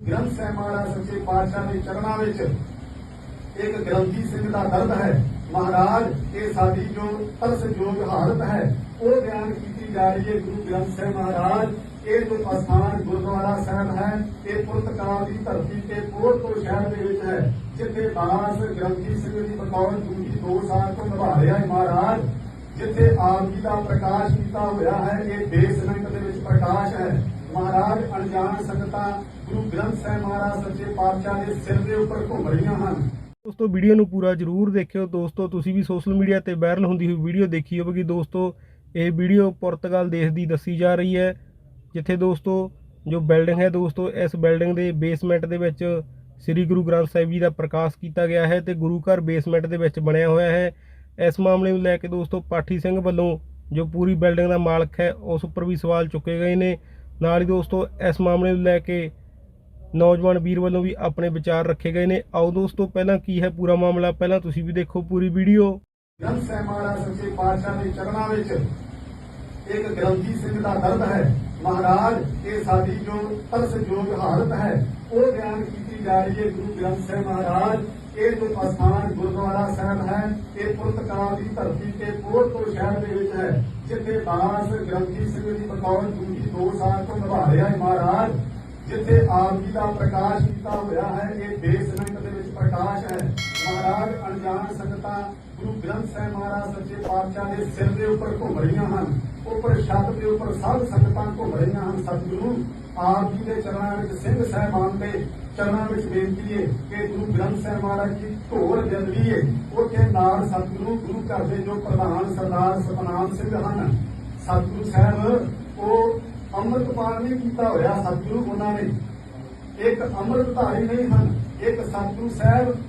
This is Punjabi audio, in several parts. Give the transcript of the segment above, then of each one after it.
ਗ੍ਰੰਥ ਸਾਹਿਬ ਮਹਾਰਾਜ ਸੱਚੇ ਪਾਤਸ਼ਾਹ ਦੇ ਚਰਨਾਂ ਵਿੱਚ ਇੱਕ ਗ੍ਰੰਥੀ ਸਿੰਘ ਦਾ ਦਰਦ ਹੈ। ਮਹਾਰਾਜ, ਇਹ ਸਾਡੀ ਜੋ ਤਰਸਯੋਗ ਹਾਲਤ ਹੈ, ਉਹ ਬਿਆਨ ਕੀਤੀ ਜਾ ਰਹੀ ਹੈ ਗੁਰੂ ਗ੍ਰੰਥ ਸਾਹਿਬ ਮਹਾਰਾਜ। ਇਹ ਜੋ ਅਸਥਾਨ ਗੁਰਦੁਆਰਾ ਸਾਹਿਬ ਹੈ, ਇਹ ਪੁਰਤਗਾਲ ਦੀ ਧਰਤੀ ਤੇ ਪੋਰਟੋ ਸ਼ਹਿਰ ਦੇ ਵਿੱਚ ਹੈ, ਜਿੱਥੇ ਦਾਸ ਗ੍ਰੰਥੀ ਸਿੰਘ ਦੀ ਬਤੌਰ ਡਿਊਟੀ 2 ਸਾਲ ਤੋਂ ਨਿਭਾ ਰਿਹਾ ਹੈ। ਮਹਾਰਾਜ, ਜਿੱਥੇ ਆਪ ਜੀ ਦਾ ਪ੍ਰਕਾਸ਼ ਕੀਤਾ ਹੋਇਆ ਹੈ, ਇਹ ਬੇਸਮੈਂਟ ਦੇ ਵਿੱਚ ਪ੍ਰਕਾਸ਼ ਹੈ। ਮਹਾਰਾਜ ਅਣਜਾਣ ਸੰਗਤਾਂ ਗੁਰੂ ਗ੍ਰੰਥ ਸਾਹਿਬ ਮਹਾਰਾਜ ਸੱਚੇ ਪਾਤਸ਼ਾਹ ਦੇ ਸਿਰ ਦੇ ਉੱਪਰ ਘੁੰਮ ਰਹੀਆਂ ਹਨ। ਦੋਸਤੋ ਵੀਡੀਓ ਨੂੰ ਪੂਰਾ ਜਰੂਰ ਦੇਖਿਓ। ਦੋਸਤੋ, ਤੁਸੀਂ ਵੀ ਸੋਸ਼ਲ ਮੀਡੀਆ ਤੇ ਵਾਇਰਲ ਹੁੰਦੀ ਹੋਈ ਵੀਡੀਓ ਦੇਖੀ ਹੋਵੇਗੀ। ਦੋਸਤੋ, ਇਹ ਵੀਡੀਓ ਪੁਰਤਗਾਲ ਦੇਸ਼ ਦੀ ਦੱਸੀ ਜਾ ਰਹੀ ਹੈ, ਜਿੱਥੇ ਦੋਸਤੋ, ਜੋ ਬਿਲਡਿੰਗ ਹੈ ਦੋਸਤੋ, ਇਸ ਬਿਲਡਿੰਗ ਦੇ ਬੇਸਮੈਂਟ ਦੇ ਵਿੱਚ ਸ੍ਰੀ ਗੁਰੂ ਗ੍ਰੰਥ ਸਾਹਿਬ ਜੀ ਦਾ ਪ੍ਰਕਾਸ਼ ਕੀਤਾ ਗਿਆ ਹੈ ਤੇ ਗੁਰੂ ਘਰ ਬੇਸਮੈਂਟ ਦੇ ਵਿੱਚ ਬਣਿਆ ਹੋਇਆ ਹੈ। ਇਸ ਮਾਮਲੇ ਨੂੰ ਲੈ ਕੇ ਦੋਸਤੋ, ਪਾਠੀ ਸਿੰਘ ਵੱਲੋਂ ਜੋ ਪੂਰੀ ਬਿਲਡਿੰਗ ਦਾ ਮਾਲਕ ਹੈ, ਉਸ ਉੱਪਰ ਵੀ ਸਵਾਲ ਚੁੱਕੇ ਗਏ ਨੇ। ਨਾਲ ਹੀ ਦੋਸਤੋ, ਇਸ ਮਾਮਲੇ ਨੂੰ ਲੈ ਕੇ ਨੌਜਵਾਨ ਵੀਰ ਵੱਲੋਂ ਵੀ ਆਪਣੇ ਵਿਚਾਰ ਰੱਖੇ ਗਏ ਨੇ। ਆਓ ਦੋਸਤੋ, ਪਹਿਲਾਂ ਕੀ ਹੈ ਪੂਰਾ ਮਾਮਲਾ? ਪਹਿਲਾਂ ਤੁਸੀਂ ਵੀ ਦੇਖੋ ਪੂਰੀ ਵੀਡੀਓ। ਗ੍ਰੰਥ ਸਾਹਿਬ ਸੱਚੇ ਪਾਤਸ਼ਾਹ ਦੇ ਚਰਨਾਂ ਵਿੱਚ। ਇੱਕ ਗ੍ਰੰਥੀ ਸਿੰਘ ਦਾ ਦਰਦ ਹੈ। ਮਹਾਰਾਜ, ਇਹ ਸਾਡੀ ਜੋ ਤਰਸਯੋਗ ਹਾਲਤ ਹੈ ਉਹ ਬਿਆਨ ਕੀਤੀ ਜਾ ਰਹੀ ਹੈ ਗੁਰੂ ਗ੍ਰੰਥ ਸਾਹਿਬ ਮਹਾਰਾਜ। ਇਹ ਜੋ ਅਸਥਾਨ ਗੁਰਦੁਆਰਾ ਸਾਹਿਬ ਹੈ, ਇਹ ਪੁਰਤਗਾਲ ਦੀ ਧਰਤੀ ਤੇ ਪੋਰਟੋ ਸ਼ਹਿਰ ਦੇ ਵਿੱਚ ਹੈ, ਜਿੱਥੇ ਦਾਸ ਗ੍ਰੰਥੀ ਸਿੰਘ ਦੀ ਬਤੌਰ ਡਿਊਟੀ 2 ਸਾਲ ਤੋਂ ਨਿਭਾ ਰਿਹਾ ਹੈ ਮਹਾਰਾਜ। ਜਿੱਥੇ ਆਪ ਜੀ ਦਾ ਪ੍ਰਕਾਸ਼ ਕੀਤਾ ਹੋਇਆ ਹੈ, ਇਹ ਬੇਸਮੈਂਟ ਦੇ ਵਿੱਚ ਪ੍ਰਕਾਸ਼ ਹੈ। ਮਹਾਰਾਜ ਅਣਜਾਣ ਸੰਗਤਾਂ ਗੁਰੂ ਗ੍ਰੰਥ ਸਾਹਿਬ ਮਹਾਰਾਜ ਸੱਚੇ ਪਾਤਸ਼ਾਹ ਦੇ ਸਿਰ ਦੇ ਉੱਪਰ ਘੁੰਮ ਰਹੀਆਂ ਹਨ। ਉੱਪਰ ਛੱਤ ਦੇ ਉੱਪਰ ਸਭ ਸੰਗਤਾਂ ਘੁੰਮ ਰਹੀਆਂ ਹਨ। ਸਤਿਗੁਰੂ ਆਪ ਜੀ ਦੇ ਚਰਨਾਂ ਵਿੱਚ ਸਿੰਘ ਸਾਹਿਬਾਨ ਦੇ ਚਰਨਾਂ ਵਿੱਚ ਬੇਨਤੀ ਹੈ ਕਿ ਗੁਰੂ ਗ੍ਰੰਥ ਸਾਹਿਬ ਮਹਾਰਾਜ ਜੀ ਢੋਲ ਜੰਦਲੀ ਹੈ। ਉੱਥੇ ਨਾਲ ਸਤਿਗੁਰੂ ਗੁਰੂ ਘਰ ਦੇ ਜੋ ਪ੍ਰਧਾਨ ਸਰਦਾਰ ਸਤਨਾਮ ਸਿੰਘ ਹਨ, ਸਤਿਗੁਰੂ ਸਾਹਿਬ, ਉਹ ਅੰਮ੍ਰਿਤਪਾਲ ਨਹੀਂ ਕੀਤਾ ਹੋਇਆ ਸਤਿਗੁਰੂ ਉਹਨਾਂ ਨੇ। ਇੱਕ ਅੰਮ੍ਰਿਤਧਾਰੀ ਨਹੀਂ ਹਨ, ਇੱਕ ਸਤਿਗੁਰੂ ਸਾਹਿਬ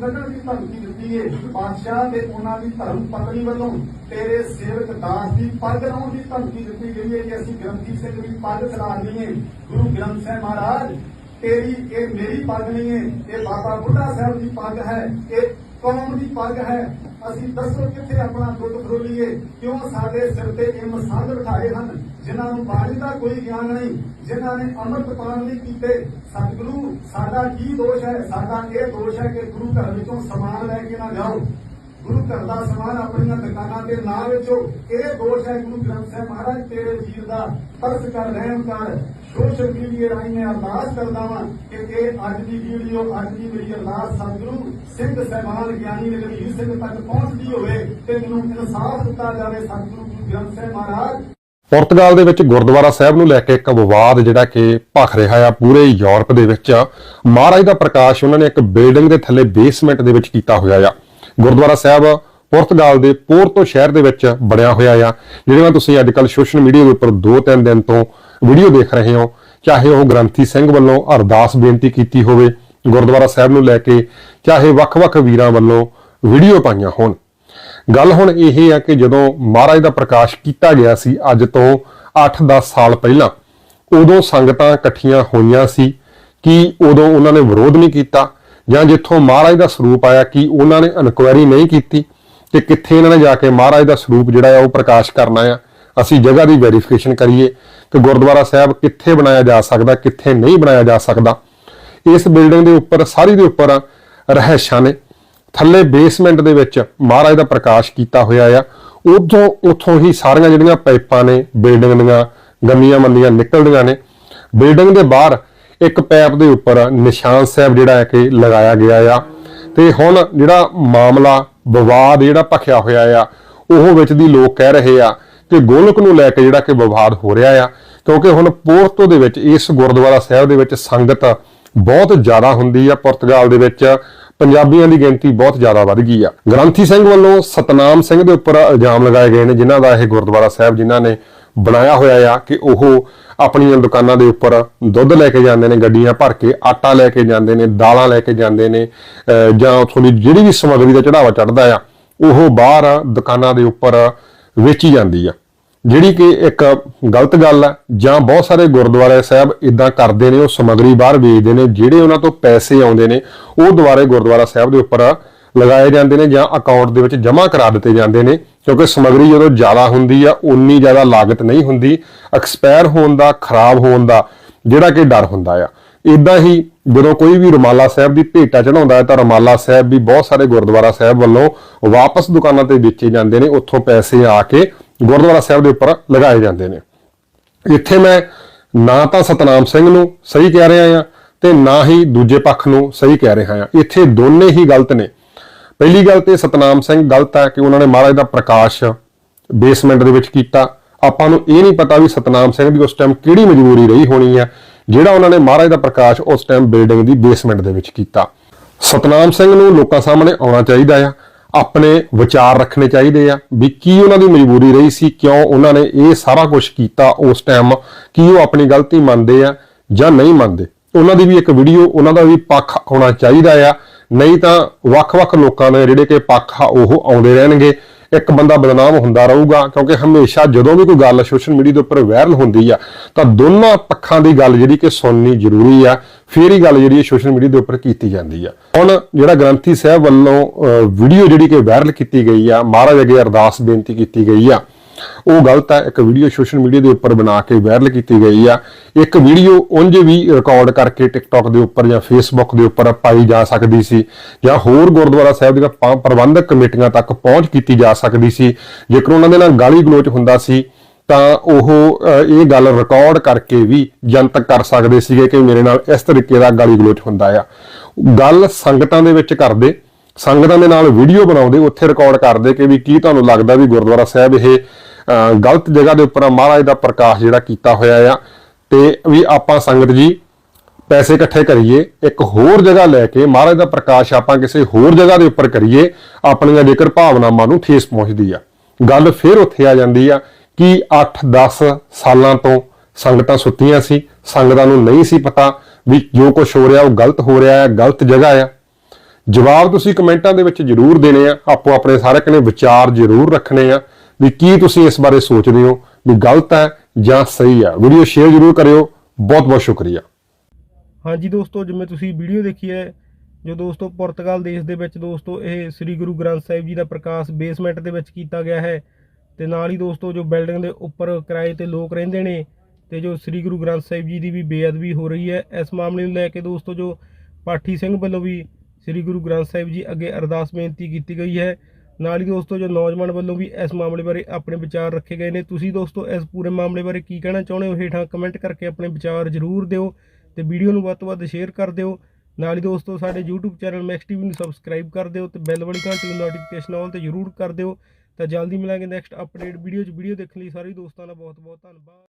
ਕੱਢਣ ਦੀ ਧਮਕੀ ਦਿੱਤੀ ਹੈ ਬਾਦਸ਼ਾਹ ਤੇ ਉਹਨਾਂ ਦੀ ਧਰਮ ਪਤਨੀ ਵੱਲੋਂ ਤੇਰੇ ਸੇਵਕ ਦਾਸ ਦੀ ਪੱਗ ਲਾਉਣ ਦੀ ਧਮਕੀ ਦਿੱਤੀ ਗਈ ਹੈ ਕਿ ਅਸੀਂ ਗ੍ਰੰਥੀ ਸਿੰਘ ਦੀ ਪੱਗ ਸਲਾਹਣੀ ਹੈ। ਗੁਰੂ ਗ੍ਰੰਥ ਸਾਹਿਬ ਮਹਾਰਾਜ, ਤੇਰੀ, ਇਹ ਮੇਰੀ ਪੱਗ ਨਹੀਂ ਹੈ, ਇਹ ਬਾਬਾ ਬੁੱਢਾ ਸਾਹਿਬ ਦੀ ਪੱਗ ਹੈ, ਇਹ ਕੌਮ ਦੀ ਪੱਗ ਹੈ। ਅਸੀਂ ਦੱਸੋ ਕਿੱਥੇ ਆਪਣਾ ਦੁੱਧ ਫਰੋਲੀਏ ਕਿਉਂ ਸਾਡੇ ਸਿਰ ਤੇ ਇਹ ਮਸੰਦ ਬਿਠਾਏ ਹਨ? ਜਿਨ੍ਹਾਂ ਨੂੰ ਬਾਣੀ ਦਾ ਕੋਈ ਗਿਆਨ ਨਹੀਂ, ਜਿਨ੍ਹਾਂ ਨੇ ਅੰਮ੍ਰਿਤ ਪਾਨ ਨਹੀਂ ਕੀਤੇ, ਸਤਿਗੁਰੂ, ਸਾਡਾ ਕੀ ਦੋਸ਼ ਹੈ? ਸਾਡਾ ਇਹ ਦੋਸ਼ ਹੈ ਕਿ ਗੁਰੂ ਘਰ ਵਿੱਚੋਂ ਸਮਾਨ ਲੈ ਕੇ ਨਾ ਜਾਓ। ਗੁਰੂ ਘਰ ਦਾ ਸਮਾਨ ਆਪਣੀਆਂ ਦੁਕਾਨਾਂ ਤੇ ਨਾ ਵੇਚੋ, ਇਹ ਦੋਸ਼ ਹੈ ਗੁਰੂ ਗ੍ਰੰਥ ਸਾਹਿਬ ਮਹਾਰਾਜ, ਤੇਰੇ ਵੀਰ ਦਾ ਤਰਸ ਕਰ ਰਹਿਮ ਕਰ। ਸੋਸ਼ਲ ਮੀਡੀਆ ਰਾਹੀਂ ਮੈਂ ਅਰਦਾਸ ਕਰਦਾ ਵਾਂ ਕਿ ਇਹ ਅੱਜ ਦੀ ਵੀਡੀਓ ਅੱਜ ਦੀ ਮੇਰੀ ਅਰਦਾਸ ਸਤਿਗੁਰੂ ਸਿੰਘ ਸਹਿਬਾਨ ਗਿਆਨੀ ਰਗਵੀਰ ਸਿੰਘ ਤੱਕ ਪਹੁੰਚਦੀ ਹੋਵੇ ਤੇ ਮੈਨੂੰ ਇਨਸਾਫ ਦਿੱਤਾ ਜਾਵੇ ਸਤਿਗੁਰੂ ਗੁਰੂ ਗ੍ਰੰਥ ਸਾਹਿਬ ਮਹਾਰਾਜ। ਪੁਰਤਗਾਲ ਦੇ ਵਿੱਚ ਗੁਰਦੁਆਰਾ ਸਾਹਿਬ ਨੂੰ ਲੈ ਕੇ ਇੱਕ ਵਿਵਾਦ ਜਿਹੜਾ ਕਿ ਭਖ ਰਿਹਾ ਆ ਪੂਰੇ ਯੂਰਪ ਦੇ ਵਿੱਚ। ਮਹਾਰਾਜ ਦਾ ਪ੍ਰਕਾਸ਼ ਉਹਨਾਂ ਨੇ ਇੱਕ ਬਿਲਡਿੰਗ ਦੇ ਥੱਲੇ ਬੇਸਮੈਂਟ ਦੇ ਵਿੱਚ ਕੀਤਾ ਹੋਇਆ ਆ। ਗੁਰਦੁਆਰਾ ਸਾਹਿਬ ਪੁਰਤਗਾਲ ਦੇ ਪੋਰਟੋ ਸ਼ਹਿਰ ਦੇ ਵਿੱਚ ਬਣਿਆ ਹੋਇਆ ਆ। ਜਿਹੜੀਆਂ ਤੁਸੀਂ ਅੱਜ ਕੱਲ ਸੋਸ਼ਲ ਮੀਡੀਆ ਦੇ ਉੱਪਰ 2-3 ਦਿਨ ਤੋਂ ਵੀਡੀਓ ਦੇਖ ਰਹੇ ਹੋ, ਚਾਹੇ ਉਹ ਗ੍ਰੰਥੀ ਸਿੰਘ ਵੱਲੋਂ ਅਰਦਾਸ ਬੇਨਤੀ ਕੀਤੀ ਹੋਵੇ, ਗੁਰਦੁਆਰਾ ਸਾਹਿਬ ਨੂੰ ਲੈ ਕੇ, ਚਾਹੇ ਵੱਖ-ਵੱਖ ਵੀਰਾਂ ਵੱਲੋਂ ਵੀਡੀਓ ਪਾਈਆਂ ਹੋਣ। ਗੱਲ ਹੁਣ ਇਹ ਹੈ ਕਿ ਜਦੋਂ ਮਹਾਰਾਜ ਦਾ ਪ੍ਰਕਾਸ਼ ਕੀਤਾ ਗਿਆ ਸੀ, ਅੱਜ ਤੋਂ 8-10 ਸਾਲ ਪਹਿਲਾਂ, ਉਦੋਂ ਸੰਗਤਾਂ ਇਕੱਠੀਆਂ ਹੋਈਆਂ ਸੀ ਕਿ ਉਦੋਂ ਉਹਨਾਂ ਨੇ ਵਿਰੋਧ ਨਹੀਂ ਕੀਤਾ, ਜਾਂ ਜਿੱਥੋਂ ਮਹਾਰਾਜ ਦਾ ਸਰੂਪ ਆਇਆ ਕਿ ਉਹਨਾਂ ਨੇ ਇਨਕੁਆਇਰੀ ਨਹੀਂ ਕੀਤੀ ਕਿ ਕਿੱਥੇ ਇਹਨਾਂ ਨੇ ਜਾ ਕੇ ਮਹਾਰਾਜ ਦਾ ਸਰੂਪ ਜਿਹੜਾ ਆ ਉਹ ਪ੍ਰਕਾਸ਼ ਕਰਨਾ ਆ ਅਸੀਂ ਜਗ੍ਹਾ ਦੀ ਵੈਰੀਫਿਕੇਸ਼ਨ ਕਰੀਏ ਕਿ ਗੁਰਦੁਆਰਾ ਸਾਹਿਬ ਕਿੱਥੇ ਬਣਾਇਆ ਜਾ ਸਕਦਾ, ਕਿੱਥੇ ਨਹੀਂ ਬਣਾਇਆ ਜਾ ਸਕਦਾ। ਇਸ ਬਿਲਡਿੰਗ ਦੇ ਉੱਪਰ, ਸਾਰੀ ਦੇ ਉੱਪਰ ਰਹਿਸ਼ਾਂ ਨੇ। ਥੱਲੇ ਬੇਸਮੈਂਟ ਦੇ ਵਿੱਚ ਮਹਾਰਾਜ ਦਾ ਪ੍ਰਕਾਸ਼ ਕੀਤਾ ਹੋਇਆ ਆ। ਉਦੋਂ ਉਥੋਂ ਹੀ ਸਾਰੀਆਂ ਜਿਹੜੀਆਂ ਪਾਈਪਾਂ ਨੇ ਬਿਲਡਿੰਗ ਦੀਆਂ ਗੰਦੀਆਂ ਮੰਦੀਆਂ ਨਿਕਲਦੀਆਂ ਨੇ। ਬਿਲਡਿੰਗ ਦੇ ਬਾਹਰ ਇੱਕ ਪੈਪ ਦੇ ਉੱਪਰ ਨਿਸ਼ਾਨ ਸਾਹਿਬ ਜਿਹੜਾ ਹੈ ਕਿ ਲਗਾਇਆ ਗਿਆ ਆ। ਤੇ ਹੁਣ ਜਿਹੜਾ ਮਾਮਲਾ, ਵਿਵਾਦ ਜਿਹੜਾ ਭਖਿਆ ਹੋਇਆ ਆ, ਉਹ ਵਿੱਚ ਦੀ ਲੋਕ ਕਹਿ ਰਹੇ ਆ ਕਿ ਗੋਲਕ ਨੂੰ ਲੈ ਕੇ ਜਿਹੜਾ ਕਿ ਵਿਵਾਦ ਹੋ ਰਿਹਾ ਆ, ਕਿਉਂਕਿ ਹੁਣ ਪੋਰਟੋ ਦੇ ਵਿੱਚ, ਇਸ ਗੁਰਦੁਆਰਾ ਸਾਹਿਬ ਦੇ ਵਿੱਚ ਸੰਗਤ ਬਹੁਤ ਜ਼ਿਆਦਾ ਹੁੰਦੀ ਆ। ਪੁਰਤਗਾਲ ਦੇ ਵਿੱਚ ਪੰਜਾਬੀਆਂ ਦੀ ਗਿਣਤੀ ਬਹੁਤ ਜ਼ਿਆਦਾ ਵੱਧ ਗਈ ਆ। ਗ੍ਰੰਥੀ ਸਿੰਘ ਵੱਲੋਂ ਸਤਨਾਮ ਸਿੰਘ ਦੇ ਉੱਪਰ ਇਲਜ਼ਾਮ ਲਗਾਏ ਗਏ ਨੇ, ਜਿਨ੍ਹਾਂ ਦਾ ਇਹ ਗੁਰਦੁਆਰਾ ਸਾਹਿਬ, ਜਿਨ੍ਹਾਂ ਨੇ ਬਣਾਇਆ ਹੋਇਆ ਆ ਕਿ ਉਹ ਆਪਣੀਆਂ ਦੁਕਾਨਾਂ ਦੇ ਉੱਪਰ ਦੁੱਧ ਲੈ ਕੇ ਜਾਂਦੇ ਨੇ, ਗੱਡੀਆਂ ਭਰ ਕੇ, ਆਟਾ ਲੈ ਕੇ ਜਾਂਦੇ ਨੇ, ਦਾਲਾਂ ਲੈ ਕੇ ਜਾਂਦੇ ਨੇ, ਅਹ ਜਾਂ ਉੱਥੋਂ ਦੀ ਜਿਹੜੀ ਵੀ ਸਮੱਗਰੀ ਦਾ ਚੜਾਵਾ ਚੜਦਾ ਆ, ਉਹ ਬਾਹਰ ਦੁਕਾਨਾਂ ਦੇ ਉੱਪਰ ਵੇਚੀ ਜਾਂਦੀ ਆ। ਜਿਹੜੀ ਕਿ ਇੱਕ ਗਲਤ ਗੱਲ ਆ, ਜਾਂ ਬਹੁਤ ਸਾਰੇ ਗੁਰਦੁਆਰੇ ਸਾਹਿਬ ਇਦਾਂ ਕਰਦੇ ਨੇ, ਉਹ ਸਮੱਗਰੀ ਬਾਹਰ ਵੇਚਦੇ ਨੇ, ਜਿਹੜੇ ਉਹਨਾਂ ਤੋਂ ਪੈਸੇ ਆਉਂਦੇ ਨੇ, ਉਹ ਦੁਆਰੇ ਗੁਰਦੁਆਰਾ ਸਾਹਿਬ ਦੇ ਉੱਪਰ ਲਗਾਏ ਜਾਂਦੇ ਨੇ, ਜਾਂ ਅਕਾਊਂਟ ਦੇ ਵਿੱਚ ਜਮ੍ਹਾਂ ਕਰਾ ਦਿੱਤੇ ਜਾਂਦੇ ਨੇ, ਕਿਉਂਕਿ ਸਮੱਗਰੀ ਜਦੋਂ ਜ਼ਿਆਦਾ ਹੁੰਦੀ ਆ ਉਨੀ ਜ਼ਿਆਦਾ ਲਾਗਤ ਨਹੀਂ ਹੁੰਦੀ ਐਕਸਪਾਇਰ ਹੋਣ ਦਾ, ਖਰਾਬ ਹੋਣ ਦਾ, ਜਿਹੜਾ ਕਿ ਡਰ ਹੁੰਦਾ ਆ। ਇਦਾਂ ਹੀ ਜਦੋਂ ਕੋਈ ਵੀ ਰਮਾਲਾ ਸਾਹਿਬ ਦੀ ਭੇਟਾ ਚੜਾਉਂਦਾ ਹੈ ਤਾਂ ਰਮਾਲਾ ਸਾਹਿਬ ਵੀ ਬਹੁਤ ਸਾਰੇ ਗੁਰਦੁਆਰਾ ਸਾਹਿਬ ਵੱਲੋਂ ਵਾਪਸ ਦੁਕਾਨਾਂ ਤੇ ਵੇਚੇ ਜਾਂਦੇ ਨੇ, ਉੱਥੋਂ ਪੈਸੇ ਆ ਕੇ ਗੁਰਦੁਆਰਾ ਸਾਹਿਬ ਦੇ ਉੱਪਰ ਲਗਾਏ ਜਾਂਦੇ ਨੇ। ਇੱਥੇ ਮੈਂ ਨਾ ਤਾਂ ਸਤਨਾਮ ਸਿੰਘ ਨੂੰ ਸਹੀ ਕਹਿ ਰਿਹਾ ਆ ਤੇ ਨਾ ਹੀ ਦੂਜੇ ਪੱਖ ਨੂੰ ਸਹੀ ਕਹਿ ਰਿਹਾ ਆ ਇੱਥੇ ਦੋਨੇ ਹੀ ਗਲਤ ਨੇ। ਪਹਿਲੀ ਗੱਲ ਤੇ ਸਤਨਾਮ ਸਿੰਘ ਗਲਤ ਹੈ ਕਿ ਉਹਨਾਂ ਨੇ ਮਹਾਰਾਜ ਦਾ ਪ੍ਰਕਾਸ਼ ਬੇਸਮੈਂਟ ਦੇ ਵਿੱਚ ਕੀਤਾ। ਆਪਾਂ ਨੂੰ ਇਹ ਨਹੀਂ ਪਤਾ ਵੀ ਸਤਨਾਮ ਸਿੰਘ ਦੀ ਉਸ ਟਾਈਮ ਕਿਹੜੀ ਮਜਬੂਰੀ ਰਹੀ ਹੋਣੀ ਹੈ। ਜਿਹੜਾ ਉਹਨਾਂ ਨੇ ਮਹਾਰਾਜ ਦਾ ਪ੍ਰਕਾਸ਼ ਉਸ ਟਾਈਮ ਬਿਲਡਿੰਗ ਦੀ ਬੇਸਮੈਂਟ ਦੇ ਵਿੱਚ ਕੀਤਾ। ਸਤਨਾਮ ਸਿੰਘ ਨੂੰ ਲੋਕਾਂ ਸਾਹਮਣੇ ਆਉਣਾ ਚਾਹੀਦਾ ਆ, ਆਪਣੇ ਵਿਚਾਰ ਰੱਖਣੇ ਚਾਹੀਦੇ ਆ ਵੀ ਕੀ ਉਹਨਾਂ ਦੀ ਮਜਬੂਰੀ ਰਹੀ ਸੀ, ਕਿਉਂ ਉਹਨਾਂ ਨੇ ਇਹ ਸਾਰਾ ਕੁਝ ਕੀਤਾ ਉਸ ਟਾਈਮ ਕੀ ਉਹ ਆਪਣੀ ਗਲਤੀ ਮੰਨਦੇ ਆ ਜਾਂ ਨਹੀਂ ਮੰਨਦੇ। ਉਹਨਾਂ ਦੀ ਵੀ ਇੱਕ ਵੀਡੀਓ ਉਹਨਾਂ ਦਾ ਵੀ ਪੱਖ ਆਉਣਾ ਚਾਹੀਦਾ ਆ, ਨਹੀਂ ਤਾਂ ਵੱਖ-ਵੱਖ ਲੋਕਾਂ ਦੇ ਜਿਹੜੇ ਕਿ ਪੱਖ ਆ ਉਹ ਆਉਂਦੇ ਰਹਿਣਗੇ। ਇੱਕ ਬੰਦਾ ਬਦਨਾਮ ਹੁੰਦਾ ਰਹੂਗਾ, ਕਿਉਂਕਿ ਹਮੇਸ਼ਾ ਜਦੋਂ ਵੀ ਕੋਈ ਗੱਲ ਸੋਸ਼ਲ ਮੀਡੀਆ ਦੇ ਉੱਪਰ ਵਾਇਰਲ ਹੁੰਦੀ ਆ, ਤਾਂ ਦੋਨਾਂ ਪੱਖਾਂ ਦੀ ਗੱਲ ਜਿਹੜੀ ਕਿ ਸੁਣਨੀ ਜ਼ਰੂਰੀ ਆ, ਫੇਰ ਹੀ ਗੱਲ ਜਿਹੜੀ ਸੋਸ਼ਲ ਮੀਡੀਆ ਦੇ ਉੱਪਰ ਕੀਤੀ ਜਾਂਦੀ ਆ। ਹੁਣ ਜਿਹੜਾ ਗ੍ਰੰਥੀ ਸਾਹਿਬ ਵੱਲੋਂ ਵੀਡੀਓ ਜਿਹੜੀ ਕਿ ਵਾਇਰਲ ਕੀਤੀ ਗਈ ਆ, ਮਹਾਰਾਜ ਅੱਗੇ ਅਰਦਾਸ ਬੇਨਤੀ ਕੀਤੀ ਗਈ ਆ ਉਹ ਗਲਤ ਹੈ। ਇੱਕ ਵੀਡੀਓ ਸੋਸ਼ਲ ਮੀਡੀਆ ਦੇ ਉੱਪਰ ਬਣਾ ਕੇ ਵਾਇਰਲ ਕੀਤੀ ਗਈ ਆ। ਇੱਕ ਵੀਡੀਓ ਉਂਝ ਵੀ ਰਿਕਾਰਡ ਕਰਕੇ ਟਿਕਟੌਕ ਦੇ ਉੱਪਰ ਜਾਂ ਫੇਸਬੁੱਕ ਦੇ ਉੱਪਰ ਪਾਈ ਜਾ ਸਕਦੀ ਸੀ ਜਾਂ ਹੋਰ ਗੁਰਦੁਆਰਾ ਸਾਹਿਬ ਦੀਆਂ ਪ੍ਰਬੰਧਕ ਕਮੇਟੀਆਂ ਤੱਕ ਪਹੁੰਚ ਕੀਤੀ ਜਾ ਸਕਦੀ ਸੀ। ਜੇਕਰ ਉਹਨਾਂ ਦੇ ਨਾਲ ਗਾਲੀ ਗਲੋਚ ਹੁੰਦਾ ਸੀ, ਤਾਂ ਉਹ ਇਹ ਗੱਲ ਰਿਕਾਰਡ ਕਰਕੇ ਵੀ ਜਨਤਕ ਕਰ ਸਕਦੇ ਸੀਗੇ ਕਿ ਮੇਰੇ ਨਾਲ ਇਸ ਤਰੀਕੇ ਦਾ ਗਾਲੀ ਗਲੋਚ ਹੁੰਦਾ ਆ। ਗੱਲ ਸੰਗਤਾਂ ਦੇ ਵਿੱਚ ਕਰਦੇ, ਸੰਗਤਾਂ ਦੇ ਨਾਲ ਵੀਡੀਓ ਬਣਾਉਂਦੇ, ਉੱਥੇ ਰਿਕਾਰਡ ਕਰਦੇ ਕਿ ਵੀ ਕੀ ਤੁਹਾਨੂੰ ਲੱਗਦਾ ਵੀ ਗੁਰਦੁਆਰਾ ਸਾਹਿਬ ਇਹ ਗਲਤ ਜਗ੍ਹਾ ਦੇ ਉੱਪਰ ਮਹਾਰਾਜ ਦਾ ਪ੍ਰਕਾਸ਼ ਜਿਹੜਾ ਕੀਤਾ ਹੋਇਆ ਆ। ਤੇ ਵੀ ਆਪਾਂ ਸੰਗਤ ਜੀ, ਪੈਸੇ ਇਕੱਠੇ ਕਰੀਏ, ਇੱਕ ਹੋਰ ਜਗ੍ਹਾ ਲੈ ਕੇ ਮਹਾਰਾਜ ਦਾ ਪ੍ਰਕਾਸ਼ ਆਪਾਂ ਕਿਸੇ ਹੋਰ ਜਗ੍ਹਾ ਦੇ ਉੱਪਰ ਕਰੀਏ, ਆਪਣੀਆਂ ਜੇਕਰ ਭਾਵਨਾਵਾਂ ਨੂੰ ਠੇਸ ਪਹੁੰਚਦੀ ਆ। ਗੱਲ ਫਿਰ ਉੱਥੇ ਆ ਜਾਂਦੀ ਆ ਕਿ 8-10 ਸਾਲਾਂ ਤੋਂ ਸੰਗਤਾਂ ਸੁੱਤੀਆਂ ਸੀ, ਸੰਗਤਾਂ ਨੂੰ ਨਹੀਂ ਸੀ ਪਤਾ ਵੀ ਜੋ ਕੁਝ ਹੋ ਰਿਹਾ ਉਹ ਗਲਤ ਹੋ ਰਿਹਾ ਹੈ ਗਲਤ ਜਗ੍ਹਾ ਆ। ਜਵਾਬ ਤੁਸੀਂ ਕਮੈਂਟਾਂ ਦੇ ਵਿੱਚ ਜਰੂਰ ਦੇਣੇ ਆ ਆਪੋ ਆਪਣੇ ਸਾਰੇ ਕਨੇ ਵਿਚਾਰ ਜਰੂਰ ਰੱਖਣੇ ਆ। ਵੀ ਕੀ ਤੁਸੀਂ ਇਸ ਬਾਰੇ ਸੋਚਦੇ ਹੋ? ਵੀ ਗਲਤ ਹੈ ਜਾਂ ਸਹੀ ਆ ਵੀਡੀਓ ਸ਼ੇਅਰ ਜਰੂਰ ਕਰਿਓ। ਬਹੁਤ ਬਹੁਤ ਸ਼ੁਕਰੀਆ। ਹਾਂਜੀ ਦੋਸਤੋ, ਜਿਵੇਂ ਤੁਸੀਂ ਵੀਡੀਓ ਦੇਖੀ ਹੈ, ਜੋ ਦੋਸਤੋ ਪੁਰਤਗਾਲ ਦੇਸ਼ ਦੇ ਵਿੱਚ ਦੋਸਤੋ ਇਹ ਸ੍ਰੀ ਗੁਰੂ ਗ੍ਰੰਥ ਸਾਹਿਬ ਜੀ ਦਾ ਪ੍ਰਕਾਸ਼ ਬੇਸਮੈਂਟ ਦੇ ਵਿੱਚ ਕੀਤਾ ਗਿਆ ਹੈ ਤੇ ਨਾਲ ਹੀ ਦੋਸਤੋ ਜੋ ਬਿਲਡਿੰਗ ਦੇ ਉੱਪਰ ਕਿਰਾਏ ਤੇ ਲੋਕ ਰਹਿੰਦੇ ਨੇ ਤੇ ਜੋ ਸ੍ਰੀ ਗੁਰੂ ਗ੍ਰੰਥ ਸਾਹਿਬ ਜੀ ਦੀ ਵੀ ਬੇਅਦਬੀ ਹੋ ਰਹੀ ਹੈ, ਇਸ ਮਾਮਲੇ ਨੂੰ ਲੈ ਕੇ ਦੋਸਤੋ ਜੋ ਪਾਠੀ ਸਿੰਘ ਵੱਲੋਂ ਵੀ ਸ੍ਰੀ ਗੁਰੂ ਗ੍ਰੰਥ ਸਾਹਿਬ ਜੀ ਅੱਗੇ ਅਰਦਾਸ ਬੇਨਤੀ ਕੀਤੀ ਗਈ ਹੈ ਨਾਲ ਹੀ ਦੋਸਤੋ ਜੋ ਨੌਜਵਾਨ ਵੱਲੋਂ ਵੀ ਇਸ ਮਾਮਲੇ ਬਾਰੇ ਆਪਣੇ ਵਿਚਾਰ ਰੱਖੇ ਗਏ ਨੇ, ਤੁਸੀਂ ਦੋਸਤੋ ਇਸ ਪੂਰੇ ਮਾਮਲੇ ਬਾਰੇ ਕੀ ਕਹਿਣਾ ਚਾਹੁੰਦੇ ਹੋ? ਹੇਠਾਂ ਕਮੈਂਟ ਕਰਕੇ ਆਪਣੇ ਵਿਚਾਰ ਜ਼ਰੂਰ ਦਿਓ ਤੇ ਵੀਡੀਓ ਨੂੰ ਵੱਧ ਤੋਂ ਵੱਧ ਸ਼ੇਅਰ ਕਰ ਦਿਓ। ਨਾਲ ਹੀ ਦੋਸਤੋ ਸਾਡੇ YouTube ਚੈਨਲ ਮੈਕਸ ਟੀਵੀ ਨੂੰ ਸਬਸਕ੍ਰਾਈਬ ਕਰ ਦਿਓ ਤੇ ਬੈਲ ਵਾਲੀ ਘੰਟੀ ਨੂੰ ਨੋਟੀਫਿਕੇਸ਼ਨ ਆਲ ਤੇ ਜ਼ਰੂਰ ਕਰ ਦਿਓ। ਤਾਂ ਜਲਦੀ ਮਿਲਾਂਗੇ ਨੈਕਸਟ ਅਪਡੇਟ ਵੀਡੀਓ 'ਚ। ਵੀਡੀਓ ਦੇਖਣ ਲਈ ਸਾਰੇ ਦੋਸਤਾਂ ਦਾ ਬਹੁਤ ਬਹੁਤ ਧੰਨਵਾਦ।